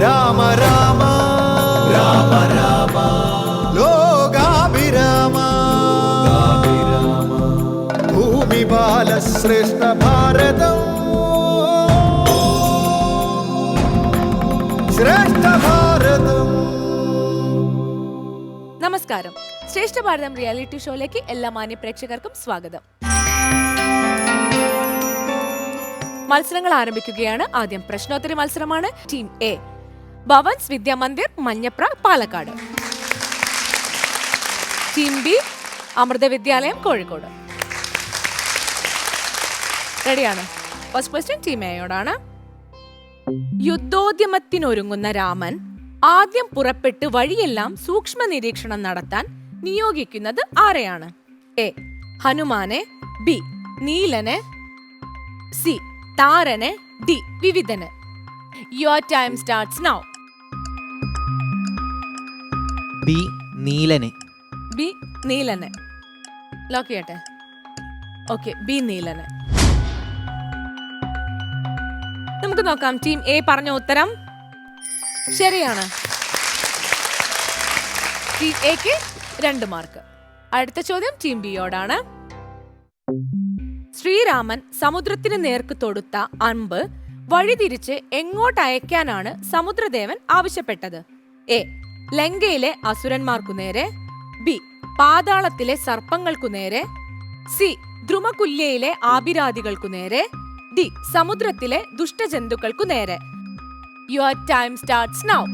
രാമ രാമ. രാമ രാമ. ലോകാഭിരാമ. ഭൂമി ബാലശ്രേഷ്ഠ ഭാരതം. ശ്രേഷ്ഠ ഭാരതം. നമസ്കാരം. ശ്രേഷ്ഠ ഭാരതം റിയാലിറ്റി ഷോയിലേക്ക് എല്ലാ മാന്യ പ്രേക്ഷകർക്കും സ്വാഗതം. മത്സരങ്ങൾ ആരംഭിക്കുകയാണ്. ആദ്യം പ്രശ്നോത്തരി മത്സരമാണ് team A. Bhavan's Vidya Mandir Manjapra Palakkad. Team B Amrita Vidyalayam Kozhikode. റെഡിയാണ്. ഫസ്റ്റ് ക്വസ്റ്റ്യൻ യുദ്ധോദ്യമത്തിനൊരുങ്ങുന്ന രാമൻ ആദ്യം പുറപ്പെട്ട് വഴിയെല്ലാം സൂക്ഷ്മ നിരീക്ഷണം നടത്താൻ നിയോഗിക്കുന്നത് ആരെയാണ്? എ. ഹനുമാനെ ബി. നീലനെ സി. താരനെ D. വിവിധന്. Your time starts now B നീലന്. B നീലന്. ലോക്ക് ചെയ്യട്ടെ? ഓക്കെ ബി നീലന്. നമുക്ക് നോക്കാം ടീം എ പറഞ്ഞ ഉത്തരം ശരിയാണ്. ടീം എക്ക് രണ്ട് മാർക്ക് അടുത്ത ചോദ്യം ടീം ബിയോടാണ് ശ്രീരാമൻ സമുദ്രത്തിന് നേർക്ക് തൊടുത്ത അമ്പ് വഴിതിരിച്ച് എങ്ങോട്ട് അയക്കാനാണ് സമുദ്രദേവൻ ആവശ്യപ്പെട്ടത്? എ ലങ്കയിലെ അസുരന്മാർക്കു നേരെ ബി പാതാളത്തിലെ സർപ്പങ്ങൾക്കു നേരെ സി ദ്രുമകുല്യയിലെ ആഭിരാദികൾക്കു നേരെ ഡി സമുദ്രത്തിലെ ദുഷ്ടജന്തുക്കൾക്കു നേരെ. Your time starts now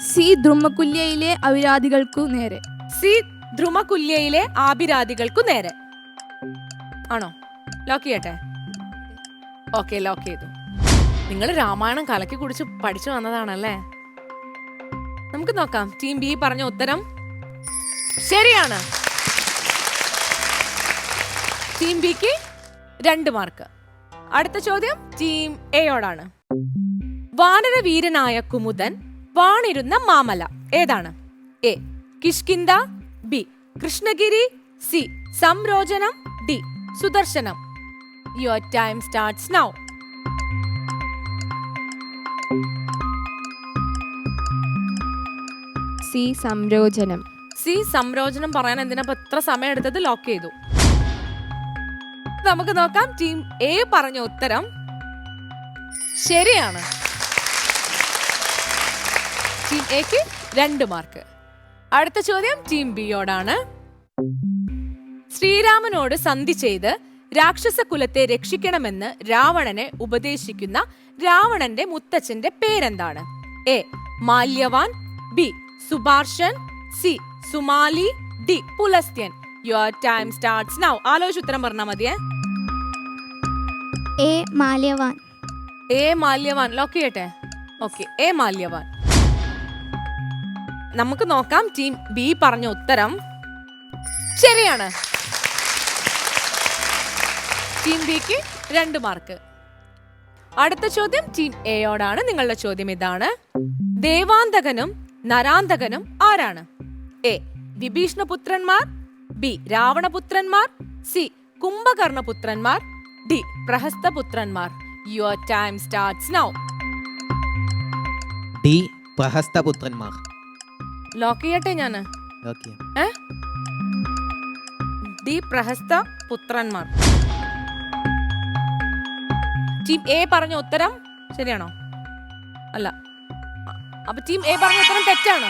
C ദ്രുമകുല്യയിലെ അവിരാദികൾക്കു നേരെ. സി ദ്രുമകുല്യയിലെ ആഭിരാദികൾക്കു നേരെ. ആണോ? ലോക്ക് ചെയ്യട്ടെ? ഓക്കെ ലോക്ക് ചെയ്തു. നിങ്ങൾ രാമായണം കലക്കി കുടിച്ച് പഠിച്ചു വന്നതാണല്ലേ? നമുക്ക് നോക്കാം. ടീം ബി പറഞ്ഞ ഉത്തരം? ശരിയാണ്. ടീം ബിക്ക് രണ്ട് മാർക്ക് അടുത്ത ചോദ്യം ടീം എയോടാണ് വാനരവീരനായ കുമുദൻ വാണിരുന്ന മാമല ഏതാണ്? A Kishkindha B Krishnagiri C Samrochanam D Sudarshanam. Your time starts now C Samrochanam C Samrochanam പറയാൻ എന്തിനാ എത്ര സമയം എടുത്തത്? ലോക്ക് ചെയ്തു. നമുക്ക് നോക്കാം ടീം എ പറഞ്ഞ ഉത്തരം ശരിയാണ്. ടീം എക്ക് രണ്ട് മാർക്ക് അടുത്ത ചോദ്യം ടീം ബിയോടാണ് ശ്രീരാമനോട് സന്ധി ചെയ്ത് രാക്ഷസ കുലത്തെ രക്ഷിക്കണമെന്ന് രാവണനെ ഉപദേശിക്കുന്ന രാവണന്റെ മുത്തച്ഛന്റെ പേരെന്താണ്? A. Malyavan B. Subharshan C Sumali D Pulastyan. Your time starts now ആലോചിച്ച് ഉത്തരം പറഞ്ഞാൽ മതിയേ. A Malyavan. A Malyavan. Lock ചെയ്യട്ടെ? Okay A Malyavan. നമുക്ക് നോക്കാം ടീം ബി പറഞ്ഞ ഉത്തരം ശരിയാണ്. ടീം ബിക്ക് രണ്ട് മാർക്ക് അടുത്ത ചോദ്യം ടീം എയോടാണ് നിങ്ങളുടെ ചോദ്യം ഇതാണ്. ദേവാന്തകനും നരാന്തകനും ആരാണ്? എ. വിഭീഷണപുത്രന്മാർ ബി. രാവണപുത്രന്മാർ സി. കുംഭകർണപുത്രന്മാർ D. പ്രഹസ്തപുത്രന്മാർ. Your time starts now D. പ്രഹസ്തപുത്രന്മാർ. Lock ചെയ്യട്ടെ ഞാൻ? ഡി. പ്രഹസ്ത പുത്രന്മാർ ടീം എ പറഞ്ഞ ഉത്തരം ശരിയാണോ? അല്ല. അപ്പൊ ടീം എ പറഞ്ഞ ഉത്തരം തെറ്റാണ്?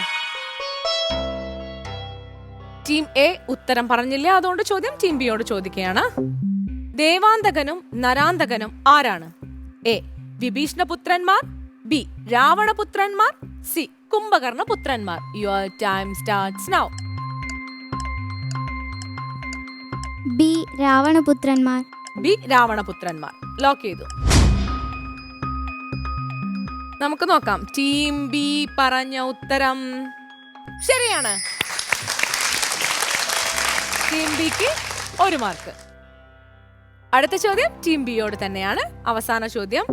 ടീം എ ഉത്തരം പറഞ്ഞില്ല. അതുകൊണ്ട് ചോദ്യം ടീം ബിയോട് ചോദിക്കുകയാണ്. ദേവാന്തകനും നരാന്തകനും ആരാണ്? എ വിഭീഷണപുത്രന്മാർ. ബി രാവണപുത്രന്മാർ. സി കുംഭകർണ പുത്രന്മാർ your time starts now B രാവണപുത്രന്മാർ. B രാവണപുത്രന്മാർ. ലോക്ക് ചെയ്തു. നമുക്ക് നോക്കാം. ടീം ബി പറഞ്ഞ ഉത്തരം. ശരിയാണ്. ടീം ബിക്ക് ഒരു മാർക്ക് അടുത്ത ചോദ്യം ടീം ബിയോട് തന്നെയാണ്. അവസാന ചോദ്യം.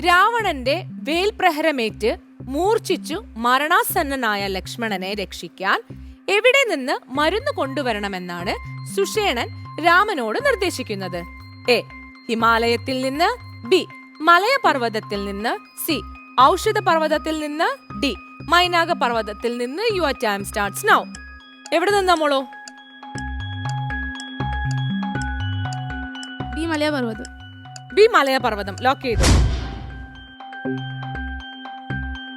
രാവണന്റെ വേൽപ്രഹരമേറ്റ് മൂർച്ഛിച്ചു മരണാസന്നനായ ലക്ഷ്മണനെ രക്ഷിക്കാൻ എവിടെ നിന്ന് മരുന്ന് കൊണ്ടുവരണമെന്നാണ് സുഷേണൻ രാമനോട് നിർദ്ദേശിക്കുന്നത്. എ ഹിമാലയത്തിൽ നിന്ന് ബി മലയ പർവതത്തിൽ നിന്ന് സി ഔഷധ പർവതത്തിൽ നിന്ന് ഡി മൈനാഗ പർവതത്തിൽ നിന്ന് യുവർ ടൈം സ്റ്റാർട്ട്സ് നൗ. എവിടെ നിന്നാ മോളോ? ബി മലയ പർവതം ബി മലയ പർവതം ലോക്ക് ചെയ്തു.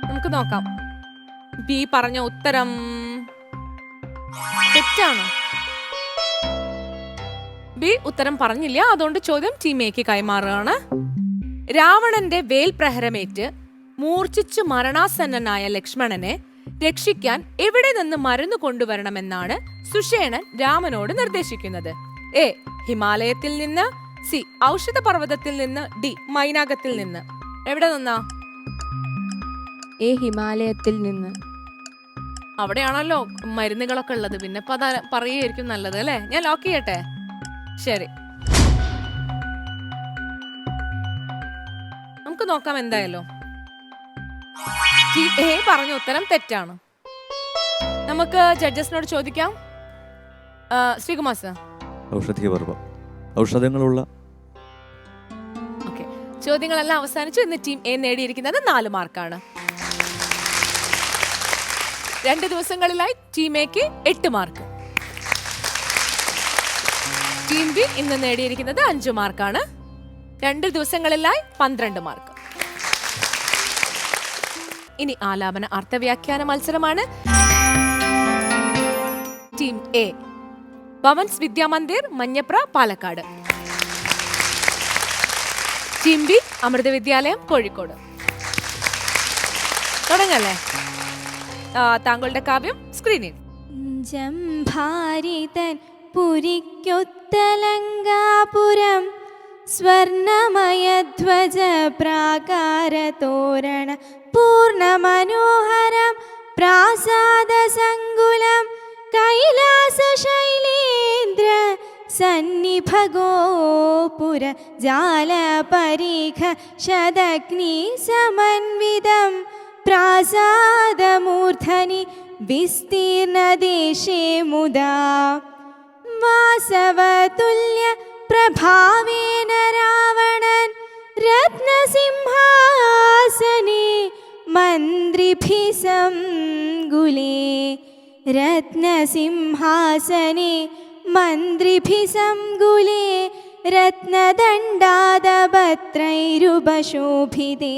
നമുക്ക് നോക്കാം. ബി പറഞ്ഞ ഉത്തരം. തെറ്റാണ്? ബി ഉത്തരം പറഞ്ഞില്ല അതുകൊണ്ട് ചോദ്യം ടീം എക്ക് കൈമാറുകയാണ്. രാവണന്റെ വേൽപ്രഹരമേറ്റ് മൂർച്ഛിച്ചു മരണാസന്നനായ ലക്ഷ്മണനെ രക്ഷിക്കാൻ എവിടെ നിന്ന് മരുന്ന് കൊണ്ടുവരണമെന്നാണ് സുഷേണൻ രാമനോട് നിർദ്ദേശിക്കുന്നത്. എ ഹിമാലയത്തിൽ നിന്ന് സി ഔഷധ പർവതത്തിൽ നിന്ന് ഡി മൈനാകത്തിൽ നിന്ന്. എവിടെ നിന്നാ? എ ഹിമാലയത്തിൽ നിന്ന്. അവിടെയാണല്ലോ മരുന്നുകളൊക്കെ ഉള്ളത്. പിന്നെ പറയുകയായിരിക്കും നല്ലത് അല്ലേ? ഞാൻ ലോക്ക് ചെയ്യട്ടെ? ശരി. നമുക്ക് നോക്കാം എന്തായാലും. എ പറഞ്ഞ ഉത്തരം തെറ്റാണ്. നമുക്ക് ജഡ്ജസിനോട് ചോദിക്കാം. ശ്രീകുമാർ സർ. ഔഷധീയ പർവം. ഔഷധങ്ങളുള്ള ഓക്കെ. ചോദ്യങ്ങളെല്ലാം അവസാനിച്ചു. ഇന്ന് ടീം എ നേടിയിരിക്കുന്നത് നാല് മാർക്കാണ്. രണ്ട് ദിവസങ്ങളിലായി ടീം എക്ക് എട്ട് മാർക്ക്. ടീം ബി ഇന്ന് നേടിയിരിക്കുന്നത് അഞ്ച് മാർക്കാണ്. രണ്ട് ദിവസങ്ങളിലായി പന്ത്രണ്ട് മാർക്ക്. ഇനി ആലാപന അർത്ഥവ്യാഖ്യാന മത്സരമാണ്. Team A Bhavan's Vidya Mandir Manjapra Palakkad. Team B Amrita Vidyalayam Kozhikode. തുടങ്ങല്ലേ? താങ്കളുടെ കാവ്യം സ്ക്രീനിൽ. ജംഭാരിതൻ പുരിക്കൊത്തലങ്കാപുരം സ്വർണമയധ്വജ പ്രാകാരതോരണ പൂർണമനോഹരം പ്രാസാദസങ്കുലം കൈലാസശൈലേന്ദ്ര സന്നിഭഗോപുര ജാലപരീഖ ശതഗ്നി സമന്വിതം പ്രാസാദമൂർധനി വിസ്തീർണദേശേ മുദാ വാസവതുല്യ പ്രഭാവേന രാവണൻ രത്നസിംഹാസനെ മന്ത്രിഭി സംഗുലേ രത്നസിംഹാസനെ മന്ത്രിഭി സംഗുലേ രത്നദണ്ഡാദപത്രൈരുപശോഭിതേ.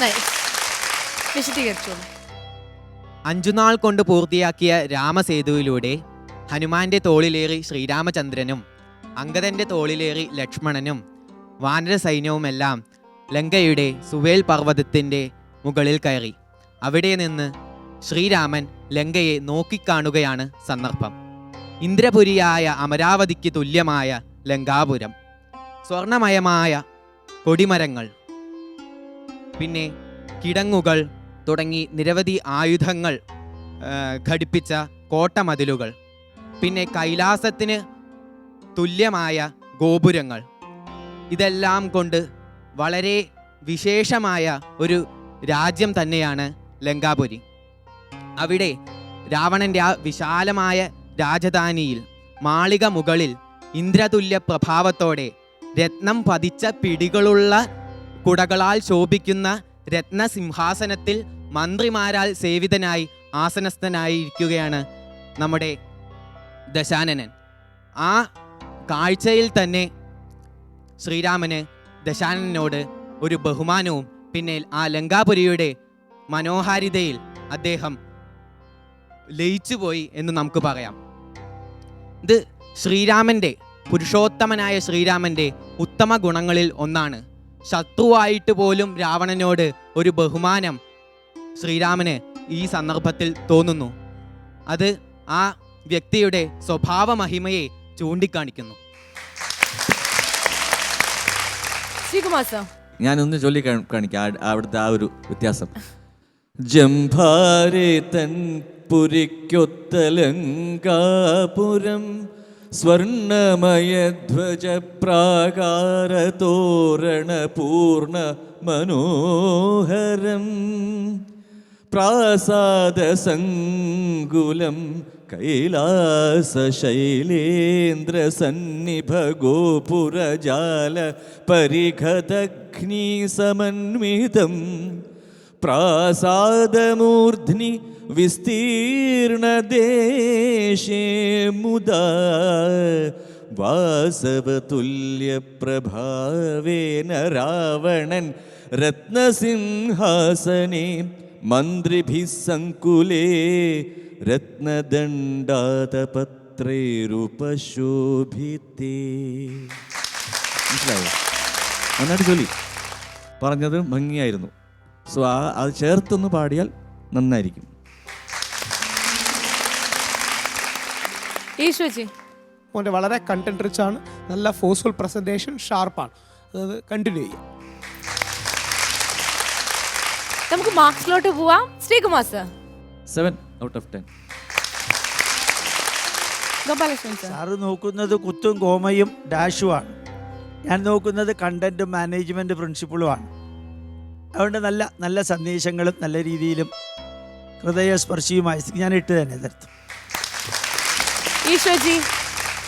നൈസ്. വിശദീകരിച്ചോളൂ. അഞ്ചുനാൾ കൊണ്ട് പൂർത്തിയാക്കിയ രാമസേതുവിലൂടെ ഹനുമാന്റെ തോളിലേറി ശ്രീരാമചന്ദ്രനും അങ്കദന്റെ തോളിലേറി ലക്ഷ്മണനും വാനര സൈന്യവുമെല്ലാം ലങ്കയുടെ സുവേൽ പർവതത്തിന്റെ മുകളിൽ കയറി. അവിടെ നിന്ന് ശ്രീരാമൻ ലങ്കയെ നോക്കിക്കാണുകയാണ് സന്ദർഭം. ഇന്ദ്രപുരിയായ അമരാവതിക്ക് തുല്യമായ ലങ്കാപുരം. സ്വർണമയമായ കൊടിമരങ്ങൾ. പിന്നെ കിടങ്ങുകൾ തുടങ്ങി നിരവധി ആയുധങ്ങൾ ഘടിപ്പിച്ച കോട്ടമതിലുകൾ. പിന്നെ കൈലാസത്തിന് തുല്യമായ ഗോപുരങ്ങൾ. ഇതെല്ലാം കൊണ്ട് വളരെ വിശേഷമായ ഒരു രാജ്യം തന്നെയാണ് ലങ്കാപുരി. അവിടെ രാവണന്റെ ആ വിശാലമായ രാജധാനിയിൽ മാളിക മുകളിൽ ഇന്ദ്രതുല്യ പ്രഭാവത്തോടെ രത്നം പതിച്ച പിടികളുള്ള കുടകളാൽ ശോഭിക്കുന്ന രത്നസിംഹാസനത്തിൽ മന്ത്രിമാരാൽ സേവിതനായി ആസനസ്ഥനായിരിക്കുകയാണ് നമ്മുടെ ദശാനനൻ. ആ കാഴ്ചയിൽ തന്നെ ശ്രീരാമന് ദശാനനോട് ഒരു ബഹുമാനവും പിന്നെ ആ ലങ്കാപുരിയുടെ മനോഹാരിതയിൽ അദ്ദേഹം ലയിച്ചുപോയി എന്ന് നമുക്ക് പറയാം. ഇത് ശ്രീരാമന്റെ പുരുഷോത്തമനായ ശ്രീരാമന്റെ ഉത്തമ ഗുണങ്ങളിൽ ഒന്നാണ്. ശത്രുവായിട്ട് പോലും രാവണനോട് ഒരു ബഹുമാനം ശ്രീരാമന് ഈ സന്ദർഭത്തിൽ തോന്നുന്നു. അത് ആ വ്യക്തിയുടെ സ്വഭാവ മഹിമയെ ചൂണ്ടിക്കാണിക്കുന്നു. ശ്രീകുമാർ സർ. ഞാനൊന്ന് ചൊല്ലി കാണിക്കാം. അവിടുത്തെ ആ ഒരു വ്യത്യാസം. ജംഭാരേ തൻ പുരിക്കൊത്തലങ്കാപുരം സ്വർണമയധ്വജപ്രാകാരതോരണപൂർണ പ്രാകാര തോരണ പൂർണ മനോഹരം പ്രാസാദസങ്കുലം പരിഘതഗ്നി സമന്വിതം പ്രാസാദമൂർധ്നി വിസ്തീർണദേശേ മുദാ വാസവതുല്യപ്രഭാവേന രാവണൻ രത്നസിംഹാസനെ മന്ത്രിഭിः സങ്കുലേ രത്നദണ്ഡാതപത്രേരുപശോഭിത്തേ മനസ്സിലായോ? നന്നായിട്ട് ജോലി പറഞ്ഞത് ഭംഗിയായിരുന്നു. സോ ആ അത് ചേർത്തൊന്ന് പാടിയാൽ നന്നായിരിക്കും. മോന്റെ വളരെ കണ്ടന്റ് റിച്ച് ആണ്. നല്ല ഫോഴ്സ്ഫുൾ പ്രസന്റേഷൻ ഷാർപ്പാണ് അത് കണ്ടിന്യൂ ചെയ്യാം. നമുക്ക് മാർക്സിലോട്ട് പോവാം. Sreekumar sir seven out of ten Gopalakrishnan sir sir നോക്കുന്നത് കുത്തും കോമയും ഡാഷുമാണ് ഞാൻ നോക്കുന്നത് കണ്ടന്റ് മാനേജ്മെന്റ് പ്രിൻസിപ്പിളുമാണ് അതുകൊണ്ട് നല്ല നല്ല സന്ദേശങ്ങളും നല്ല രീതിയിലും ഹൃദയസ്പർശിയുമായി ഞാൻ ഇട്ട് തന്നെ തരുത്തും. ഈശോജി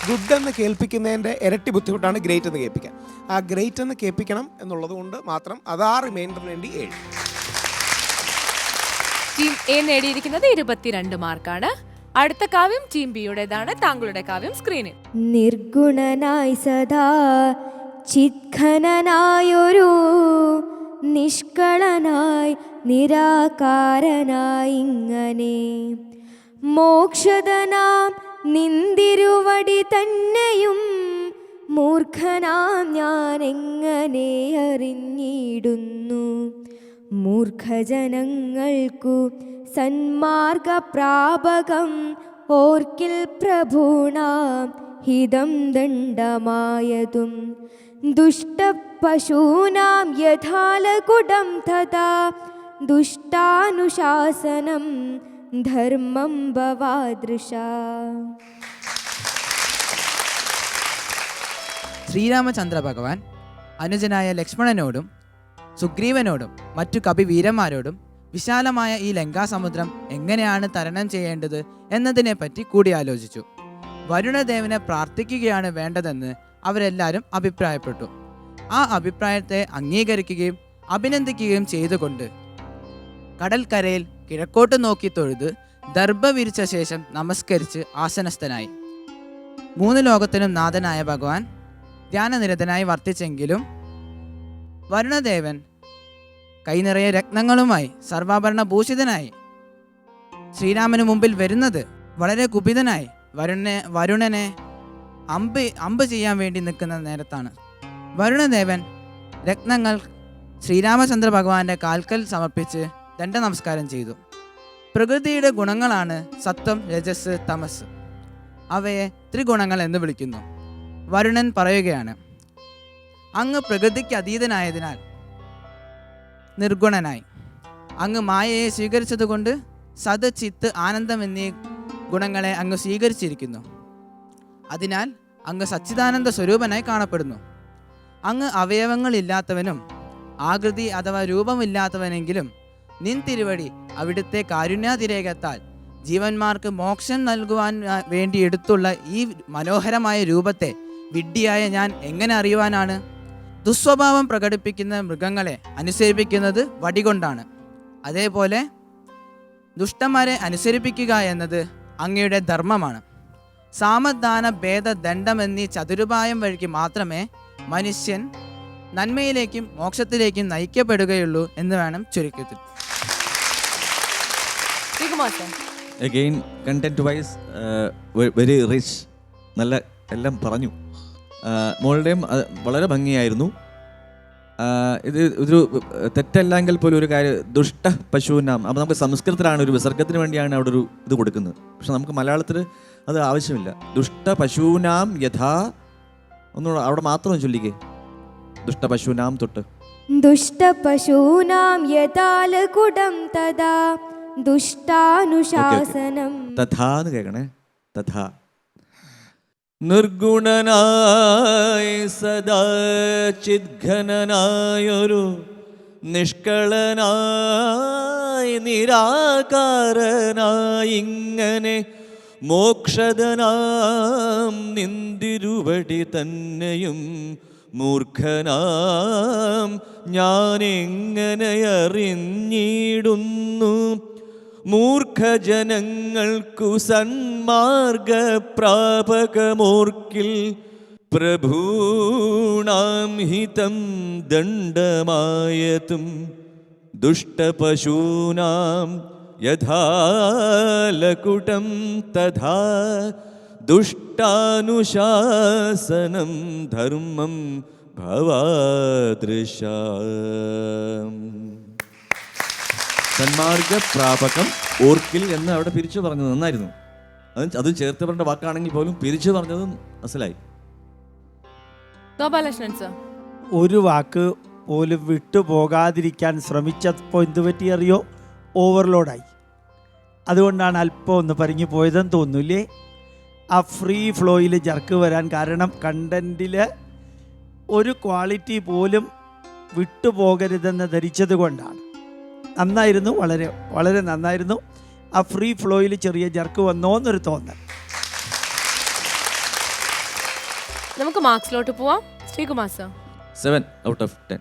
ഗുഡ് എന്ന് കേൾപ്പിക്കുന്നതിന്റെ ഇരട്ടി ബുദ്ധിമുട്ടാണ് ഗ്രേറ്റ് എന്ന് കേൾപ്പിക്കാൻ. ആ ഗ്രേറ്റ് എന്ന് കേൾപ്പിക്കണം എന്നുള്ളത് കൊണ്ട് മാത്രം അതാ റിമൈൻഡറിന് വേണ്ടി ഏഴ് ടീം എ നേടിയിരിക്കുന്നത് ഇരുപത്തിരണ്ട് മാർക്കാണ്. അടുത്ത കാവ്യം ടീം ബിയുടേതാണ് താങ്കളുടെ കാവ്യം സ്ക്രീനിൽ നിർഗുണനായി സദാ ചിത്ഖനനായൊരു നിഷ്കളനായി നിരാകാരനായി ഇങ്ങനെ മോക്ഷതനാം നിന്തിരുവടി തന്നെയും മൂർഖനാം ഞാൻ എങ്ങനെ അറിഞ്ഞിടുന്നു? മൂർഖജനങ്ങൾക്കു സന്മാർഗപ്രാപകം ഓർക്കിൽ പ്രഭൂണാം ഹിതം ദണ്ഡമായതും. ദുഷ്ടപശൂനാം യഥാലകുടം തഥാ ദുഷ്ടാനുശാസനം ധർമ്മം ഭവാദൃശ. ശ്രീരാമചന്ദ്ര ഭഗവാൻ അനുജനായ ലക്ഷ്മണനോടും സുഗ്രീവനോടും മറ്റു കവിവീരന്മാരോടും വിശാലമായ ഈ ലങ്കാസമുദ്രം എങ്ങനെയാണ് തരണം ചെയ്യേണ്ടത് എന്നതിനെപ്പറ്റി കൂടിയാലോചിച്ചു. വരുണദേവനെ പ്രാർത്ഥിക്കുകയാണ് വേണ്ടതെന്ന് അവരെല്ലാവരും അഭിപ്രായപ്പെട്ടു. ആ അഭിപ്രായത്തെ അംഗീകരിക്കുകയും അഭിനന്ദിക്കുകയും ചെയ്തുകൊണ്ട് കടൽക്കരയിൽ കിഴക്കോട്ട് നോക്കി തൊഴുത് ദർഭ വിരിച്ച ശേഷം നമസ്കരിച്ച് ആസനസ്ഥനായി. മൂന്ന് ലോകത്തിനും നാഥനായ ഭഗവാൻ ധ്യാനനിരതനായി വർത്തിച്ചെങ്കിലും വരുണദേവൻ. കൈനിറയെ രത്നങ്ങളുമായി സർവാഭരണ ഭൂഷിതനായി. ശ്രീരാമന് മുമ്പിൽ വരുന്നത് വളരെ കുപിതനായി. വരുണനെ വരുണനെ അമ്പ് അമ്പ് ചെയ്യാൻ വേണ്ടി നിൽക്കുന്ന നേരത്താണ്. വരുണദേവൻ രത്നങ്ങൾ ശ്രീരാമചന്ദ്ര ഭഗവാന്റെ കാൽക്കൽ സമർപ്പിച്ച് ദണ്ഡ നമസ്കാരം ചെയ്തു. പ്രകൃതിയുടെ ഗുണങ്ങളാണ് സത്വം രജസ് തമസ്. അവയെ ത്രിഗുണങ്ങൾ എന്ന് വിളിക്കുന്നു. വരുണൻ പറയുകയാണ് അങ്ങ് പ്രകൃതിക്ക് അതീതനായതിനാൽ നിർഗുണനായി. അങ്ങ് മായയെ സ്വീകരിച്ചതുകൊണ്ട് സത് ചിത്ത് ആനന്ദം എന്നീ ഗുണങ്ങളെ അങ്ങ് സ്വീകരിച്ചിരിക്കുന്നു. അതിനാൽ അങ്ങ് സച്ചിദാനന്ദ സ്വരൂപനായി കാണപ്പെടുന്നു. അങ്ങ് അവയവങ്ങളില്ലാത്തവനും ആകൃതി അഥവാ രൂപമില്ലാത്തവനെങ്കിലും നിൻ തിരുവടി അവിടുത്തെ കാരുണ്യാതിരേകത്താൽ ജീവന്മാർക്ക് മോക്ഷം നൽകുവാൻ വേണ്ടി എടുത്തുള്ള ഈ മനോഹരമായ രൂപത്തെ വിഡ്ഢിയായ ഞാൻ എങ്ങനെ അറിയുവാനാണ്? ദുസ്വഭാവം പ്രകടിപ്പിക്കുന്ന മൃഗങ്ങളെ അനുസരിപ്പിക്കുന്നത് വടികൊണ്ടാണ്. അതേപോലെ ദുഷ്ടന്മാരെ അനുസരിപ്പിക്കുക എന്നത് അങ്ങയുടെ ധർമ്മമാണ്. സാമദാന ഭേദ ദണ്ഡം എന്നീ ചതുരുപായം വഴിക്ക് മാത്രമേ മനുഷ്യൻ നന്മയിലേക്കും മോക്ഷത്തിലേക്കും നയിക്കപ്പെടുകയുള്ളൂ എന്ന് വേണം ചുരുക്കത്തിൽ. Again content wise very rich നല്ല എല്ലാം പറഞ്ഞു. മോളുടെയും വളരെ ഭംഗിയായിരുന്നു. ഇത് ഒരു തെറ്റല്ലെങ്കിൽ പോലും ഒരു കാര്യം ദുഷ്ട പശുവിനാം അപ്പോൾ നമുക്ക് സംസ്കൃതത്തിലാണ് ഒരു വിസർഗത്തിന് വേണ്ടിയാണ് അവിടെ ഒരു ഇത് കൊടുക്കുന്നത്. പക്ഷെ നമുക്ക് മലയാളത്തിൽ അത് ആവശ്യമില്ല. ദുഷ്ട പശുവിനാം യഥാ ഒന്നുകൂടെ അവിടെ മാത്രം ചൊല്ലിക്കേ. ദുഷ്ട പശുവിനാം തൊട്ട്. ദുഷ്ടപശൂനാം യഥാലകുടം തഥാ ദുഷ്ടാനുശാസനം. തഥാ എന്ന് കേൾക്കണേ. തഥാ. നിർഗുണനായ സദാ ചിദ്ഘനനായൊരു നിഷ്കളനായി നിരാകാരനായി ഇങ്ങനെ മോക്ഷതനാം നിന്തിരുവടി തന്നെയും മൂർഖനാം ഞാനെങ്ങനെ അറിഞ്ഞിടുന്നു മൂർഖജനങ്ങൾക്കു സന്മാർഗപ്രാപകമോർക്കിൽ പ്രഭൂണാം ഹിതം ദണ്ഡമായതും ദുഷ്ടപശൂനാം യഥാലകുടം തഥാ ദുഷ്ടാനുശാസനം ധർമ്മം ഭവാദൃശാം. സന്മാർഗപ്രാപകം ഓർക്കിൽ എന്ന് അവിടെ പിരിച്ചു പറഞ്ഞത് നന്നായിരുന്നു. അത് അത് ചേർത്ത് പറഞ്ഞ വാക്കാണെങ്കിൽ പോലും പിരിച്ചു പറഞ്ഞത് അസലായി. ഗോപാലകൃഷ്ണൻ സർ ഒരു വാക്ക് പോലും വിട്ടുപോകാതിരിക്കാൻ ശ്രമിച്ചപ്പോൾ എന്ത് പറ്റിയറിയോ ഓവർലോഡായി അതുകൊണ്ടാണ് അല്പം ഒന്ന് പരിഞ്ഞു പോയതെന്ന് തോന്നുന്നില്ലേ? ആ ഫ്രീ ഫ്ലോയിൽ ജർക്ക് വരാൻ കാരണം കണ്ടന്റിൽ ഒരു ക്വാളിറ്റി പോലും വിട്ടുപോകരുതെന്ന് ധരിച്ചത് കൊണ്ടാണ് നന്നായിരുന്നു വളരെ വളരെ നന്നായിരുന്നു. ആ ഫ്രീ ഫ്ലോയിൽ ചെറിയ ജർക്ക് വന്നോ എന്നൊരു തോന്നൽ. നമുക്ക് മാർക്സിലോട്ട് പോവാം. Sreekumar sir seven out of ten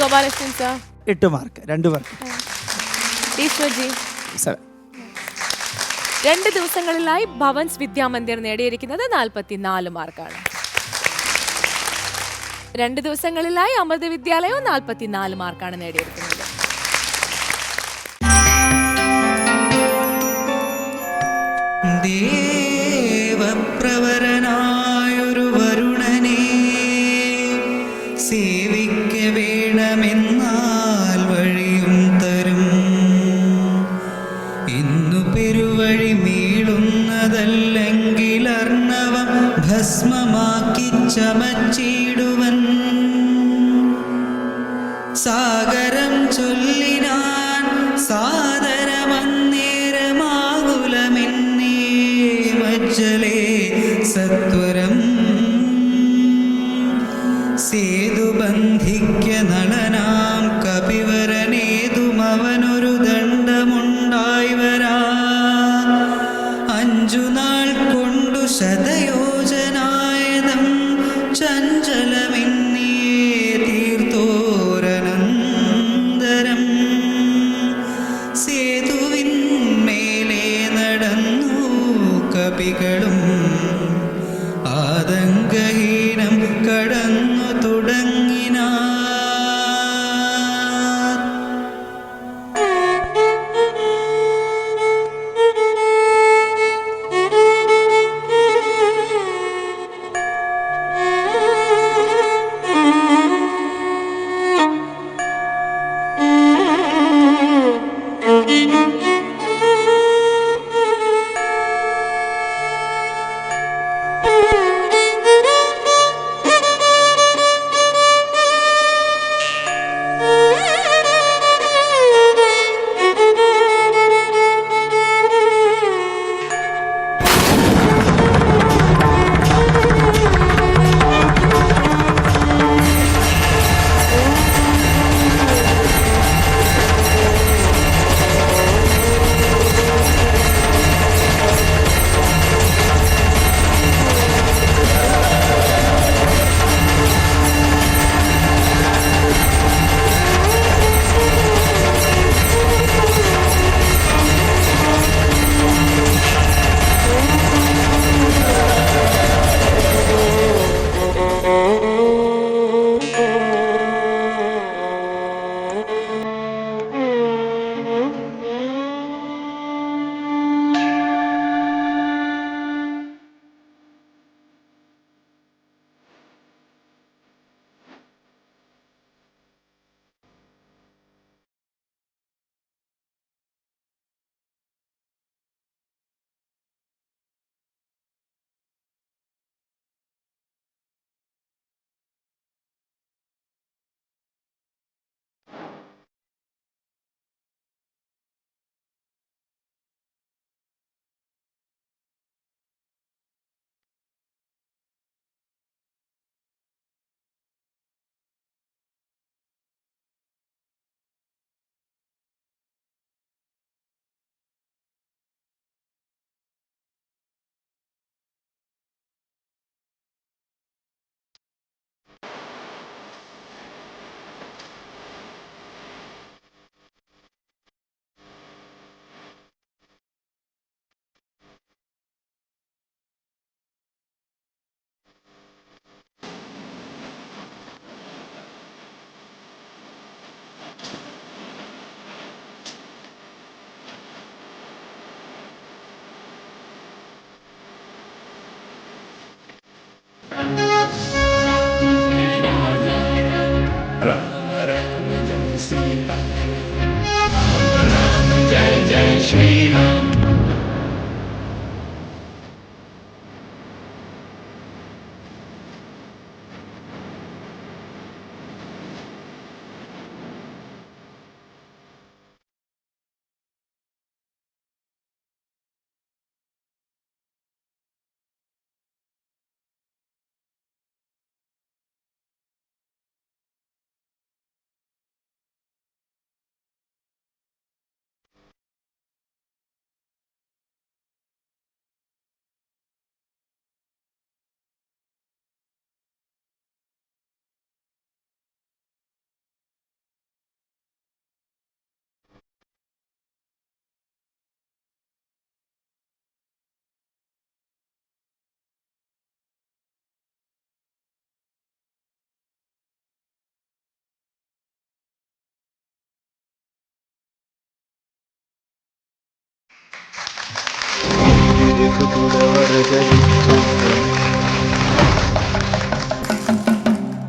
Gopalakrishnan sir എട്ട് മാർക്ക് രണ്ട് മാർക്ക് ഈശ്വർജി. സെവൻ രണ്ട് ദിവസങ്ങളിലായി ഭവൻസ് വിദ്യാമന്ദിർ നേടിയിരിക്കുന്നത് നാൽപ്പത്തിനാല് മാർക്കാണ് രണ്ട് ദിവസങ്ങളിലായി അമൃത വിദ്യാലയവും നാൽപ്പത്തിനാല് മാർക്കാണ് നേടിയിരിക്കുന്നത്. দিয়ে മജ്ജലേ സത്വരം സേതുബന്ധിക്ക നളനാം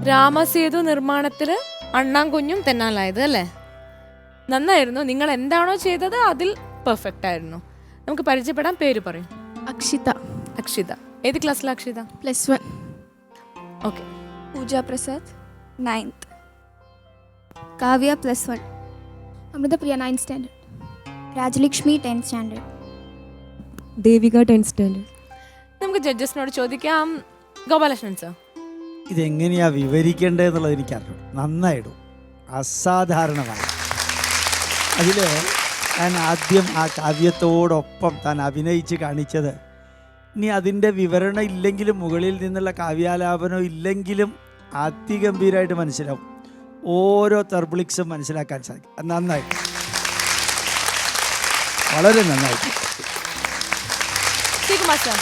രാമസേതു നിർമ്മാണത്തിൽ അണ്ണാൻകുഞ്ഞും തെന്നാലായത് അല്ലേ? നന്നായിരുന്നു. നിങ്ങൾ എന്താണോ ചെയ്തത് അതിൽ പെർഫെക്റ്റ് ആയിരുന്നു. നമുക്ക് പരിചയപ്പെടാൻ പേര് പറയും. അക്ഷിത. അക്ഷിത. ഏത് ക്ലാസ്സിലാണ് Akshitha? Plus one okay Pooja Prasad ninth Kavya plus one Amruthapriya ninth standard Rajalakshmi tenth standard Devika tenth standard നമുക്ക് ജഡ്ജസിനോട് ചോദിക്കാം ഗോപാലകൃഷ്ണൻ സർ ഇതെങ്ങനെയാ വിവരിക്കേണ്ടതെന്നുള്ളത് എനിക്കറിയാം നന്നായിടും. അസാധാരണമാണ്. അതിൽ ഞാൻ ആദ്യം ആ കാവ്യത്തോടൊപ്പം താൻ അഭിനയിച്ച് കാണിച്ചത് ഇനി അതിന്റെ വിവരണം ഇല്ലെങ്കിലും മുകളിൽ നിന്നുള്ള കാവ്യാലാപനം ഇല്ലെങ്കിലും അതിഗംഭീരമായിട്ട് മനസ്സിലാവും. ഓരോ തെർബിളിക്സും മനസ്സിലാക്കാൻ സാധിക്കും. നന്നായിട്ട് നന്നായി. വളരെ നന്നായിട്ട് ശ്രീകുമാർ മാസ്റ്റർ.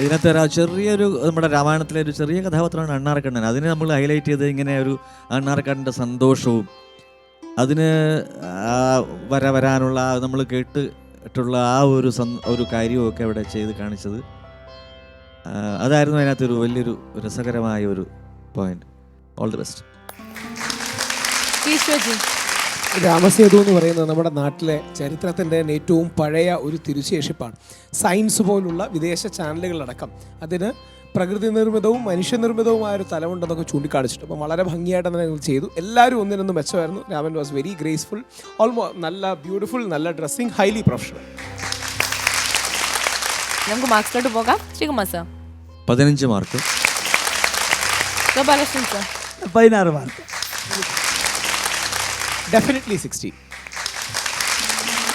ഇതിനകത്ത് ഒരു ചെറിയൊരു നമ്മുടെ രാമായണത്തിലെ ഒരു ചെറിയ കഥാപാത്രമാണ് അണ്ണാറക്കണ്ണൻ അതിനെ നമ്മൾ ഹൈലൈറ്റ് ചെയ്ത് ഇങ്ങനെ ഒരു അണ്ണാറക്കണ്ണന്റെ സന്തോഷവും അതിന് വര വരാനുള്ള നമ്മൾ കേട്ടിട്ടുള്ള ആ ഒരു ഒരു കാര്യവും അവിടെ ചെയ്ത് കാണിച്ചത്. അതായിരുന്നു അതിനകത്ത് ഒരു വലിയൊരു രസകരമായ ഒരു point all the best Ramasethu എന്ന് പറയുന്നത് നമ്മുടെ നാട്ടിലെ ചരിത്രത്തിന്റെ ഏറ്റവും പഴയ ഒരു തിരുശേഷിപ്പാണ്. സയൻസ് പോലുള്ള വിദേശ ചാനലുകളടക്കം. അതിന് പ്രകൃതി നിർമ്മിതവും മനുഷ്യനിർമ്മിതവുമായ ഒരു തലമുണ്ടെന്നൊക്കെ ചൂണ്ടിക്കാണിച്ചിട്ട് അപ്പം വളരെ ഭംഗിയായിട്ട് തന്നെ ചെയ്തു. എല്ലാവരും ഒന്നിനൊന്ന് മെച്ചമായിരുന്നു. Raman was very graceful Olmo നല്ല ബ്യൂട്ടിഫുൾ നല്ല ഡ്രസ്സിങ് ഹൈലി പ്രൊഫഷണൽ നമുക്ക് മാർക്സിലോട്ട് പോകാം. ശ്രീകുമാർ സാർ പതിനഞ്ച് മാർക്ക് ഗോപാലകൃഷ്ണൻ സർ പതിനാറ് മാർക്ക് ഡെഫിനറ്റ്ലി സിക്സ്റ്റി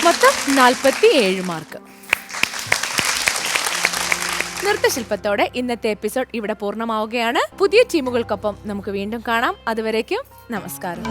മൊത്തം നാൽപ്പത്തി ഏഴ് മാർക്ക്. നൃത്തശില്പത്തോടെ ഇന്നത്തെ എപ്പിസോഡ് ഇവിടെ പൂർണമാവുകയാണ്. പുതിയ ടീമുകൾക്കൊപ്പം നമുക്ക് വീണ്ടും കാണാം. അതുവരേക്കും നമസ്കാരം.